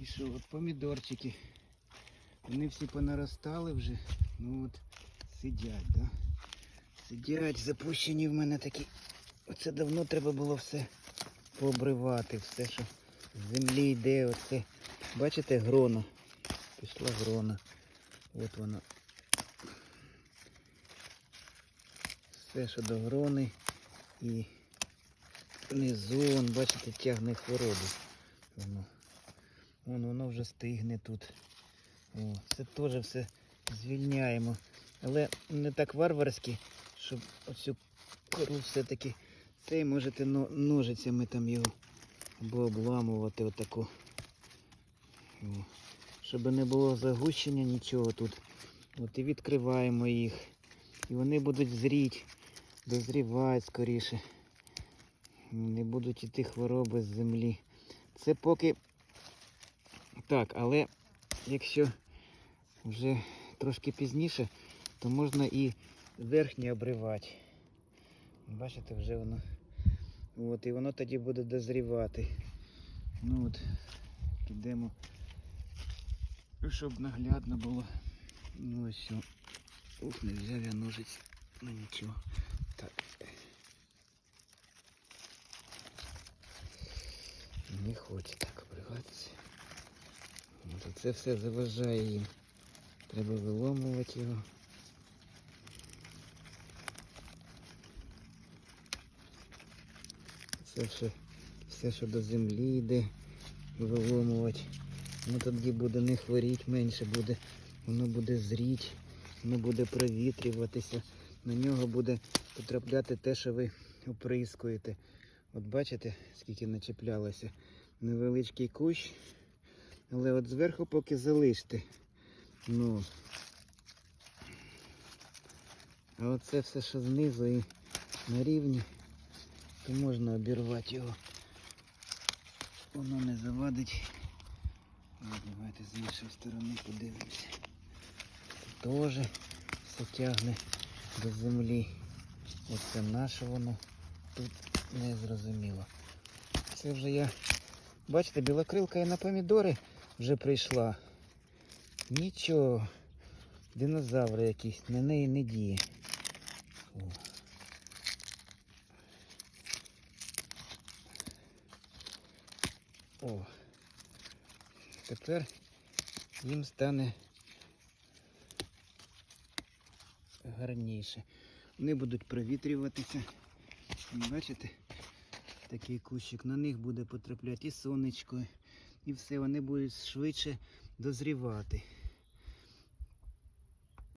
І що, от помідорчики. Вони всі понаростали вже. Ну от сидять, да? Сидять, запущені в мене такі. Оце давно треба було все пообривати, все, що з землі йде, оце. Бачите, грона. Пішла грона. От вона. Все, що до грони і внизу, вон, бачите, тягне хвороби. Воно. Вон воно вже стигне тут. О, це теж все звільняємо. Але не так варварськи, щоб оцю кору все-таки цей можете ножицями там його або обламувати отаку. О, щоб не було загущення нічого тут. От і відкриваємо їх. І вони будуть зріть, дозрівати скоріше. Не будуть іти хвороби з землі. Це поки так, але якщо вже трошки пізніше, то можна і верхнє обривати. Бачите, вже воно. От, і воно тоді буде дозрівати. Ну от, підемо, щоб наглядно було. Ну ось. Ух, не взяв я ножиць. Ну нічого. Так. Не хоче так обриватися. От це все заважає їм. Треба виломувати його. Все, все, що до землі йде, виломувати. Воно тоді буде не хворіти, менше буде, воно буде зріти, воно буде провітрюватися. На нього буде потрапляти те, що ви оприскуєте. От бачите, скільки начеплялося. Невеличкий кущ. Але от зверху поки залиште. Ну. А оце все, що знизу і на рівні, то можна обірвати його. Воно не завадить. Давайте з іншої сторони подивимося. Теж все тягне до землі. Оце наше воно тут не зрозуміло. Це вже я... Бачите, білокрилка і на помідори вже прийшла. Нічого. Динозаври якісь, на неї не діє. О. О. Тепер їм стане гарніше. Вони будуть провітрюватися. Бачите? Такий кущик. На них буде потрапляти і сонечко, і все, вони будуть швидше дозрівати.